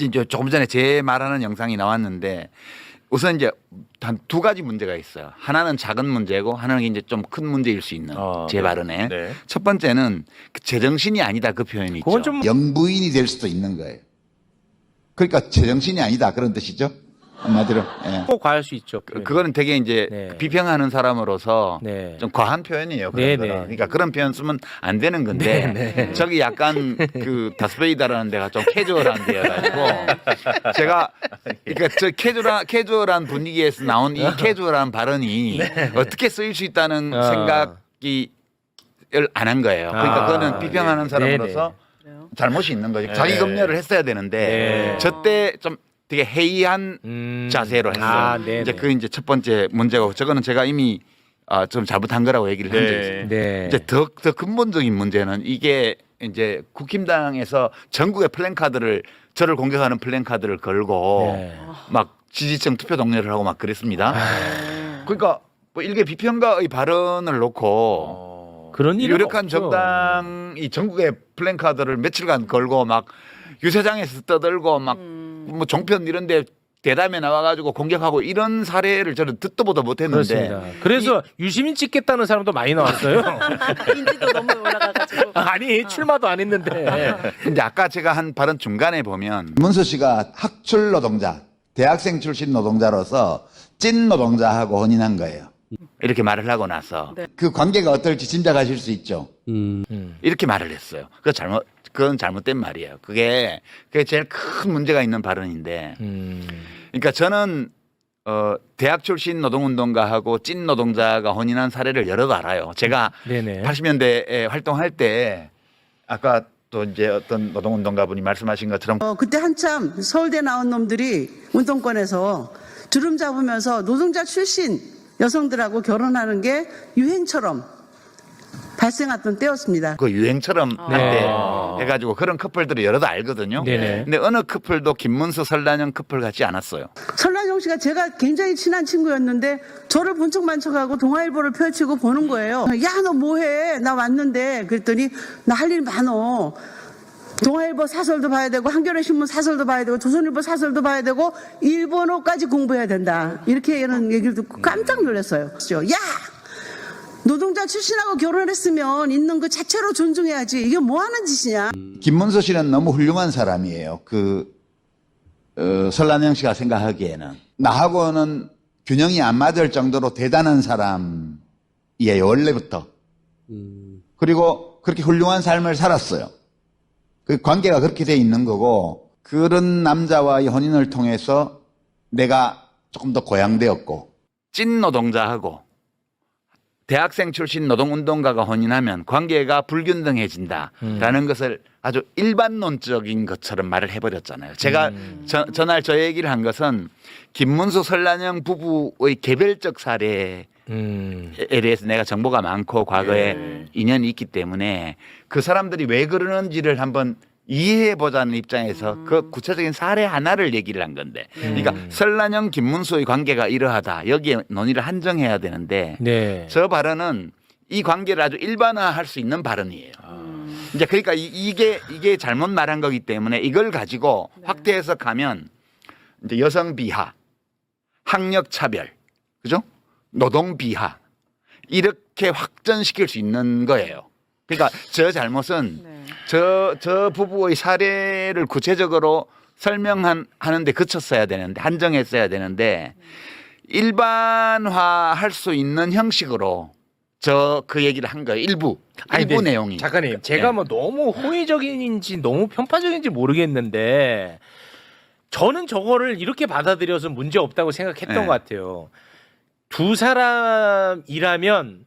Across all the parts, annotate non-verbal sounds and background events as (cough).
이제 조금 전에 제 말하는 영상이 나왔는데 우선 이제 단 두 가지 문제가 있어요. 하나는 작은 문제고 하나는 이제 좀 큰 문제일 수 있는 어, 제 네. 발언에 네. 첫 번째는 그 제정신이 아니다 그 표현이 있죠. 좀 영부인이 될 수도 있는 거예요. 그러니까 제정신이 아니다 그런 뜻이죠. 한마디로. 예. 꼭 과할 수 있죠. 그- 그거는 되게 이제 네. 비평하는 사람으로서 네. 좀 과한 표현이에요. 그런 네, 거는. 네. 그러니까 그런 표현 쓰면 안 되는 건데 네, 네. 저기 약간 그 다스베이다라는 데가 좀 캐주얼한 데여가지고 (laughs) 제가 그러니까 저 캐주얼한 캐주얼한 분위기에서 나온 이 캐주얼한 발언이 어떻게 쓰일 수 있다는 어. 생각이 안 한 거예요. 그러니까 아, 그거는 비평하는 네. 사람으로서 그래요? 잘못이 있는 거죠. 자기 네. 검열을 했어야 되는데 네. 저때 좀 되게 해이한 음. 자세로 했어요. 아, 네. 이제 그 이제 첫 번째 문제고 저거는 제가 이미 아, 좀 잘못한 거라고 얘기를 한 적이 있어요. 네. 이제 더, 더 근본적인 문제는 이게 이제 국힘당에서 전국의 플랜카드를 저를 공격하는 플랜카드를 걸고 네. 막 지지층 투표 동료를 하고 막 그랬습니다. 아. 그러니까 뭐 일개 비평가의 발언을 놓고 어. 그런 일은 유력한 없죠. 정당이 전국의 플랜카드를 며칠간 걸고 막 유세장에서 떠들고 막 뭐 음. 종편 이런데 대담에 나와가지고 공격하고 이런 사례를 저는 듣도 보도 못했는데 그렇습니다. 그래서 유시민 찍겠다는 사람도 많이 나왔어요. (laughs) 인지도 너무 올라가가지고. (laughs) 아니 출마도 안 했는데. (laughs) 근데 아까 제가 한 발언 중간에 보면 문수 씨가 학출 노동자, 대학생 출신 노동자로서 찐 노동자하고 혼인한 거예요. 이렇게 말을 하고 나서 네. 그 관계가 어떨지 짐작하실 수 있죠. 음. 이렇게 말을 했어요. 그거 잘못 그건 잘못된 말이에요. 그게 그게 제일 큰 문제가 있는 발언인데 음. 그러니까 저는 어 대학 출신 노동운동가하고 찐 노동자가 혼인한 사례를 여러 알아요. 제가 네네. 80년대에 활동할 때 아까 또 이제 어떤 노동운동가 분이 말씀하신 것처럼 어, 그때 한참 서울대 나온 놈들이 운동권에서 주름 잡으면서 노동자 출신 여성들하고 결혼하는 게 유행처럼 발생했던 때였습니다. 그 유행처럼 할 네. 때 해가지고 그런 커플들을 여러도 알거든요. 네네. 근데 어느 커플도 김문수 설란영 커플 같지 않았어요. 설란영 씨가 제가 굉장히 친한 친구였는데 저를 본 척만 척하고 동아일보를 펼치고 보는 거예요. 야 너 뭐해? 나 왔는데 그랬더니 나 할 일 많어. 동아일보 사설도 봐야 되고 한겨레 신문 사설도 봐야 되고 조선일보 사설도 봐야 되고 일본어까지 공부해야 된다. 이렇게 이런 얘기를 듣고 깜짝 놀랐어요. 야 노동자 출신하고 결혼했으면 있는 그 자체로 존중해야지. 이게 뭐 하는 짓이냐? 김문수 씨는 너무 훌륭한 사람이에요. 그 어, 설란영 씨가 생각하기에는 나하고는 균형이 안 맞을 정도로 대단한 사람이에요. 원래부터. 그리고 그렇게 훌륭한 삶을 살았어요. 그 관계가 그렇게 돼 있는 거고 그런 남자와의 혼인을 통해서 내가 조금 더 고양되었고 찐 노동자하고 대학생 출신 노동운동가가 혼인하면 관계가 불균등해진다라는 것을 아주 일반론적인 것처럼 말을 해버렸잖아요. 제가 저, 전날 저 얘기를 한 것은 김문수 설란영 부부의 개별적 사례 에 음. 대해서 내가 정보가 많고 과거에 네. 인연이 있기 때문에 그 사람들이 왜 그러는지를 한번 이해해 보자는 입장에서 그 구체적인 사례 하나를 얘기를 한 건데 그러니까 설란영 김문수의 관계가 이러하다 여기에 논의를 한정해야 되는데 네. 저 발언은 이 관계를 아주 일반화할 수 있는 발언이에요. 음. 이제 그러니까 이- 이게 이게 잘못 말한 거기 때문에 이걸 가지고 확대해서 가면 이제 여성 비하, 학력 차별, 그죠? 노동 비하 이렇게 확전시킬 수 있는 거예요. 그러니까 저 잘못은 네. 저, 저 부부의 사례를 구체적으로 설명한, 하는데 그쳤어야 되는데, 한정했어야 되는데, 일반화할 수 있는 형식으로 저그 얘기를 한 거예요. 일부. 일부 네. 내용이. 작가님, 제가 네. 뭐 너무 호의적인지 너무 편파적인지 모르겠는데 저는 저거를 이렇게 받아들여서 문제 없다고 생각했던 네. 것 같아요. 두 사람이라면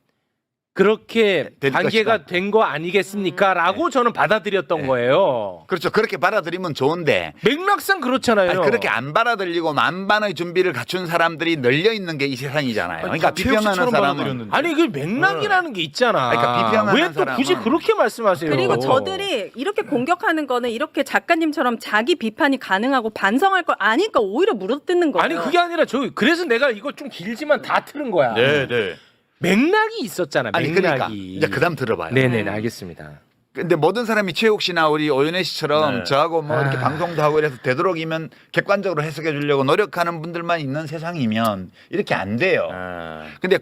그렇게 될 관계가 것이다. 된 거 아니겠습니까? 라고 저는 받아들였던 네. 거예요. 그렇죠. 그렇게 받아들이면 좋은데, 맥락상 그렇잖아요. 아니, 그렇게 안 받아들이고 만반의 준비를 갖춘 사람들이 널려 있는 게 이 세상이잖아요. 그러니까 비평하는 사람은 아니 그 맥락이라는 게 있잖아. 그러니까 비평하는 왜 또 굳이 사람은- 그렇게 말씀하세요? 그리고 저들이 이렇게 공격하는 거는 이렇게 작가님처럼 자기 비판이 가능하고 반성할 걸 아니까 오히려 물어뜯는 거예요. 아니 그게 아니라 저 그래서 내가 이거 좀 길지만 다 틀은 거야. 네, 네. 맥락이 있었잖아. 아니 맥락이. 그러니까 이제 그다음 들어봐요. 네네 알겠습니다. 근데 모든 사람이 최욱 씨나 우리 오윤혜 씨처럼 네. 저하고 뭐 이렇게 아. 방송도 하고 이래서 되도록이면 객관적으로 해석해 주려고 노력하는 분들만 있는 세상이면 이렇게 안 돼요. 아, 근데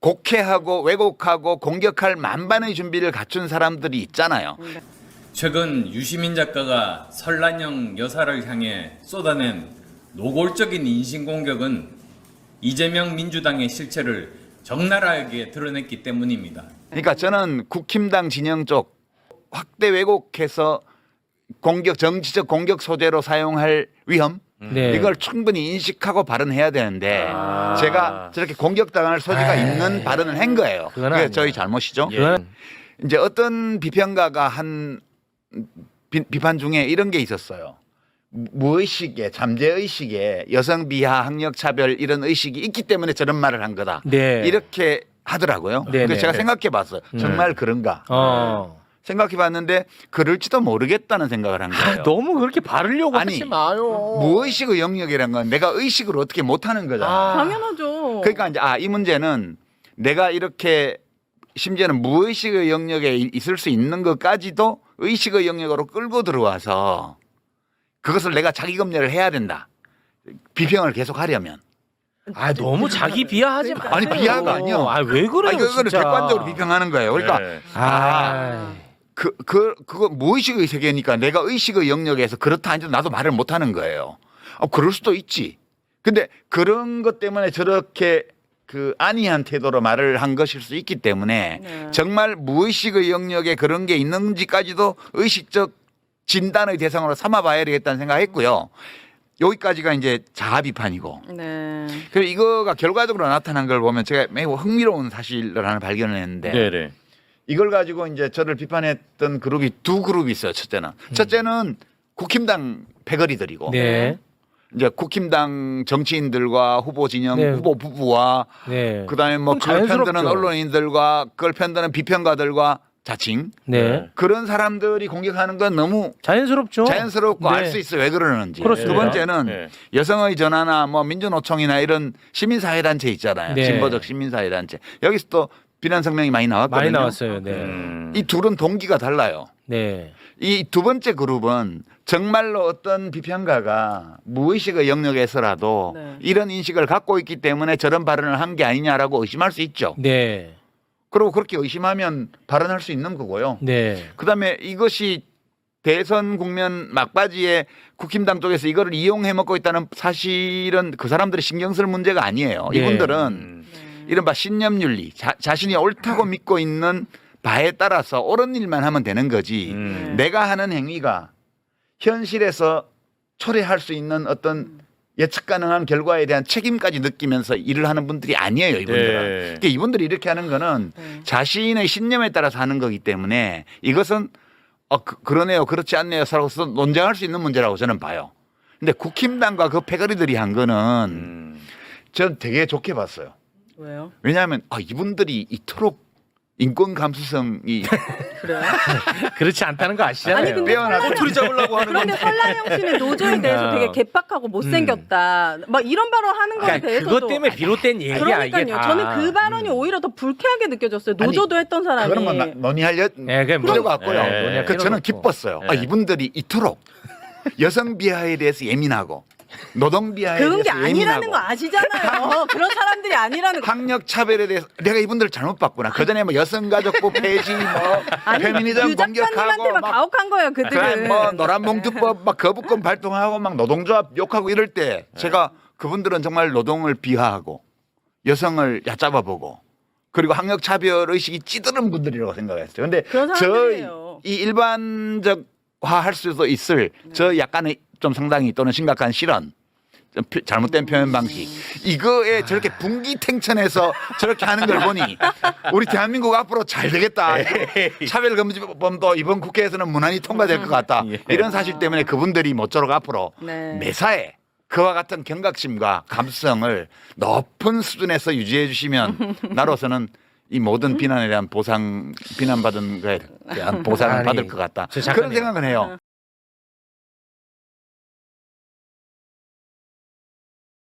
곡해하고 왜곡하고 공격할 만반의 준비를 갖춘 사람들이 있잖아요. 최근 유시민 작가가 설란영 여사를 향해 쏟아낸 노골적인 인신공격은 이재명 민주당의 실체를 적나라하게 드러냈기 때문입니다. 그러니까 저는 국힘당 진영 쪽 확대 왜곡해서 공격 정치적 공격 소재로 사용할 위험 네. 이걸 충분히 인식하고 발언해야 되는데 아. 제가 저렇게 공격당할 소지가 있는 발언을 한 거예요. 그건 그게 아니야. 저희 잘못이죠. 그건 이제 어떤 비평가가 한 비, 비판 중에 이런 게 있었어요. 무의식에 잠재의식에 여성 비하 학력 차별 이런 의식이 있기 때문에 저런 말을 한 거다. 네. 이렇게 하더라고요. 네, 그래서 네. 제가 생각해 봤어요. 정말 그런가? 어. 생각해 봤는데 그럴지도 모르겠다는 생각을 한 거예요. 아, 너무 그렇게 바르려고 아니, 하지 마요. 무의식의 영역이란 건 내가 의식을 어떻게 못 하는 거잖아. 아. 당연하죠. 그러니까 이제 아, 이 문제는 내가 이렇게 심지어는 무의식의 영역에 이- 있을 수 있는 것까지도 의식의 영역으로 끌고 들어와서 그것을 내가 자기 검열을 해야 된다. 비평을 계속 하려면. 아 너무 자기 비하하지 마세요. 아니, 비하가 아니요. 아왜 그래요? 아니, 그거는 진짜. 객관적으로 비평하는 거예요. 그러니까 네. 아, 그, 그, 그거 무의식의 세계니까 내가 의식의 영역에서 그렇다 하는데 나도 말을 못 하는 거예요. 아, 그럴 수도 있지. 근데 그런 것 때문에 저렇게 그 안이한 태도로 말을 한 것일 수 있기 때문에 네. 정말 무의식의 영역에 그런 게 있는지까지도 의식적 진단의 대상으로 삼아봐야 되겠다는 생각했고요. 여기까지가 이제 자아 비판이고. 네. 그리고 이거가 결과적으로 나타난 걸 보면 제가 매우 흥미로운 사실을 하나 발견을 했는데 네네. 이걸 가지고 이제 저를 비판했던 그룹이 두 그룹이 있어요. 첫째는 첫째는 국힘당 패거리들이고 네, 이제 국힘당 정치인들과 후보 진영 네. 후보 부부와 네, 그다음에 뭐 그걸 편드는 자연스럽죠. 언론인들과 그걸 편드는 비평가들과 자칭 네, 그런 사람들이 공격하는 건 너무 자연스럽죠. 자연스럽고 네. 알 수 있어 요. 왜 그러는지. 그렇습니다. 두 번째는 네. 여성의 전화나 뭐 민주노총이나 이런 시민사회단체 있잖아요. 네. 진보적 시민사회단체. 여기서 또 비난 성명이 많이 나왔거든요. 많이 나왔어요. 네, 음. 이 둘은 동기가 달라요. 네, 이 두 번째 그룹은 정말로 어떤 비평가가 무의식의 영역에서라도 네. 이런 인식을 갖고 있기 때문에 저런 발언을 한 게 아니냐라고 의심할 수 있죠. 네, 그리고 그렇게 의심하면 발언할 수 있는 거고요. 네, 그다음에 이것이 대선 국면 막바지에 국힘당 쪽에서 이거를 이용해 먹고 있다는 사실은 그 사람들이 신경 쓸 문제가 아니에요. 네. 이분들은 음. 이른바 신념윤리, 자, 자신이 옳다고 믿고 있는 바에 따라서 옳은 일만 하면 되는 거지. 음. 내가 하는 행위가 현실에서 초래할 수 있는 어떤 예측 가능한 결과에 대한 책임까지 느끼면서 일을 하는 분들이 아니에요, 이분들은. 네. 그러니까 이분들이 이렇게 하는 거는 네. 자신의 신념에 따라서 하는 거기 때문에 이것은 어, 그, 그러네요, 그렇지 않네요, 서로서 논쟁할 수 있는 문제라고 저는 봐요. 근데 국힘당과 그 패거리들이 한 거는 음. 전 되게 좋게 봤어요. 왜요? 왜냐하면 아, 이분들이 이토록 인권 감수성이 그래요? (laughs) 그렇지 않다는 거 아시잖아요. 아니 근데 빼어나서 꼬투리 잡으려고 하는 그런데 설라영 씨는 노조에 대해서 아. 되게 개팍하고 못생겼다. 막 이런 발언 하는 거에 그러니까 대해서도 그것 때문에 비롯된 얘기야 이게 그러니까요. 다. 저는 그 발언이 오히려 더 불쾌하게 느껴졌어요. 노조도 했던 사람이. 그런 건 나- 논의할 여, 네, 그게 필요가 뭐- 없고요. 네. 논의할 그 필요가 저는 없고. 기뻤어요. 아, 네. 이분들이 이토록 여성 비하에 대해서 예민하고 노동 비하에 그런 게 대해서 아니라는 거 예민하고 아시잖아요. 그런 사람들이 아니라는 거. 학력 차별에 대해서 내가 이분들 잘못 봤구나. 그 전에 뭐 여성가족부 폐지, 뭐 아니 페미니즘 유 작가님한테만 공격하고 막 가혹한 거예요. 그들은. 뭐 노란봉투법 막 거부권 발동하고 막 노동조합 욕하고 이럴 때 제가 그분들은 정말 노동을 비하하고 여성을 얕잡아보고 그리고 학력 차별 의식이 찌드는 분들이라고 생각했어요. 근데 그런 사람들이에요. 저이 일반적화할 수도 있을 저 약간의 좀 상당히 또는 심각한 실언. 좀 표- 잘못된 표현 방식 이거에 저렇게 분기탱천해서 저렇게 하는 걸 보니 우리 대한민국 앞으로 잘 되겠다 차별금지법도 이번 국회에서는 무난히 통과될 것 같다 이런 사실 때문에 그분들이 모쪼록 앞으로 네. 매사에 그와 같은 경각심과 감수성을 높은 수준에서 유지해 주시면 나로서는 이 모든 비난에 대한 보상 비난받은 거에 대한 보상을 아니, 받을 것 같다 작가님. 그런 생각은 해요